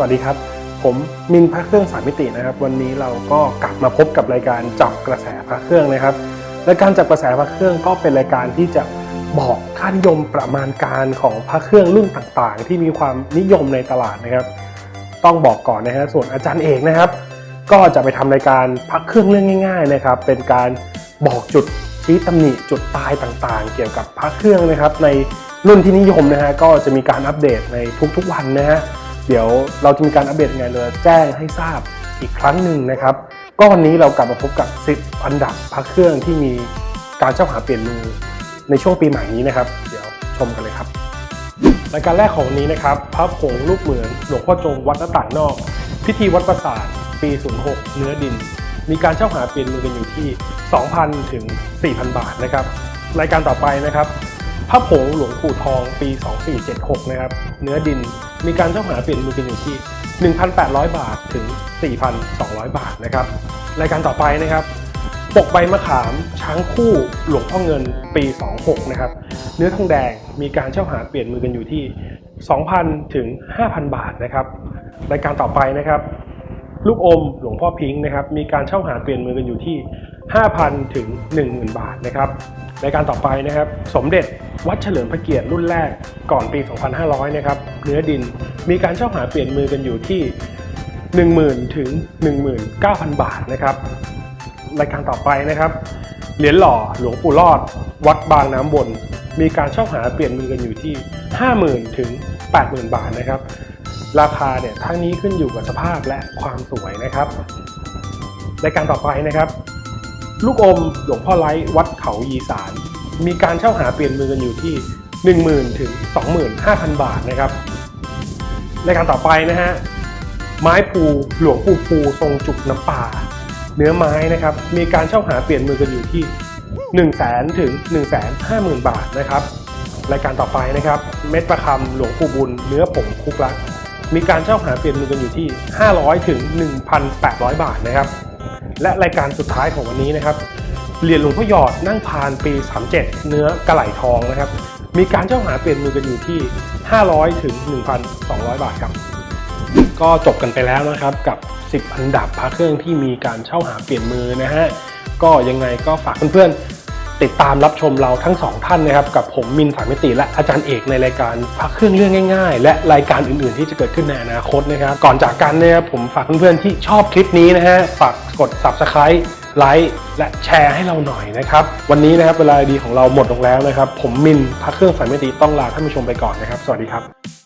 สวัสดีครับ ผมมินพระเครื่องสามมิตินะครับ วันนี้เราก็กลับมาพบกับรายการจับกระแสพระเครื่องนะครับรายการจับกระแสพระเครื่องก็เป็นรายการที่จะบอกค่านิยมประมาณการของพระเครื่องรุ่นต่างๆ ที่มีความนิยมในตลาดนะครับ ต้องบอกก่อนนะฮะส่วนอาจารย์เอกนะครับ ก็จะไปทำรายการพักเครื่องเรื่องง่าย ๆนะครับ เป็นการบอกจุดชี้ตำหนิจุดตายต่างๆ เกี่ยวกับพักเครื่องนะครับ ในรุ่นที่นิยมนะฮะก็จะมีการอัปเดตในทุกๆวันนะฮะ เดี๋ยวเราจะมีการอัปเดตงไงเลยแจ้งให้ทราบอีกครั้งหนึ่งนะครับ ก็วันนี้เรากลับมาพบกับ 10 อันดับพักเครื่องที่มีการเจ้าหาเปลี่ยนมือในช่วงปีใหม่นี้นะครับ เดี๋ยวชมกันเลยครับรายการแรกของวันนี้นะครับพระผงรูปเหมือนหลวงพ่อจงวัดหน้าต่างนอก พิธีวัดประสาทปี 06 เนื้อดิน มีการเช่าหาเปลี่ยนมือกันอยู่ที่ 2,000 ถึง 4,000 บาทนะครับ รายการต่อไปนะครับ พระผงหลวงปู่ทองปี 2476 นะครับ เนื้อดินมีการเช่าหาเปลี่ยนมือกันอยู่ที่ 1,800 บาทถึง 4,200 บาทนะครับ รายการต่อไปนะครับ ปกใบมะขามช้างคู่หลวงพ่อเงินปี 26 นะครับ เนื้อทองแดงมีการเช่าหาเปลี่ยนมือกันอยู่ที่ 2,000 ถึง 5,000 บาทนะครับ รายการต่อไปนะครับ ลูกอมหลวงพ่อพิงค์นะครับมีการเช่าหาเปลี่ยนมือกันอยู่ที่ 5,000 ถึง 10,000 บาทนะครับรายการต่อไปนะครับ สมเด็จวัดเฉลิมพระเกียรติรุ่นแรกก่อนปี 2500 นะครับเนื้อดินมีการเช่าหาเปลี่ยนมือกันอยู่ที่ 10,000 ถึง 19,000 บาทนะครับรายการต่อไปนะครับเหรียญหล่อหลวงปู่รอด วัดบางน้ำบน มีการเช่าหาเปลี่ยนมือกันอยู่ที่ 50,000 ถึง 80,000 บาทนะครับ ราคาเนี่ยทั้งนี้ขึ้นอยู่กับสภาพและความสวยนะครับรายการต่อไปนะครับ ลูกอมหลวงพ่อไล้วัดเขายีสารมีการเช่าหาเปลี่ยนมือกันอยู่ที่ 10,000 ถึง 25,000 บาทนะครับรายการต่อไปนะฮะไม้ภูหลวงปู่ภูทรงจุกน้ำป่า เนื้อไม้นะครับมีการเช่าหาเปลี่ยนมือกันอยู่ที่ 1 0 0 0 0แถึง1 5 0 0 0 0 บาทนะครับรายการต่อไปนะครับ เม็ดประคำหลวงปู่บุญเนื้อผงคุกลัก มีการเช่าหาเปลี่ยนมือกันอยู่ที่ 500 ถึง 1,800 บาทนะครับ และรายการสุดท้ายของวันนี้นะครับ เหรียญหลวงพ่อหยอดนั่งพานปี 37 เนื้อกระไหลทองนะครับ มีการเช่าหาเปลี่ยนมือกันอยู่ที่ 500 ถึง 1,200 บาทครับ ก็จบกันไปแล้วนะครับกับ 10 อันดับพระเครื่องที่มีการเช่าหาเปลี่ยนมือนะฮะ ก็ยังไงก็ฝากเพื่อนๆ ติดตามรับชมเราทั้งสองท่านนะครับ กับผมมินสามมิติ และอาจารย์เอกในรายการพระเครื่องเรื่องง่าย ๆ และรายการอื่นๆ ที่จะเกิดขึ้นในอนาคตนะครับ ก่อนจากกันเนี่ยผมฝากเพื่อนๆที่ชอบคลิปนี้นะฮะฝากกด subscribe ไลค์และแชร์ให้เราหน่อยนะครับ วันนี้นะครับเวลาดีของเราหมดลงแล้วนะครับ ผมมินพระเครื่องสามมิติต้องลาท่านผู้ชมไปก่อนนะครับ สวัสดีครับ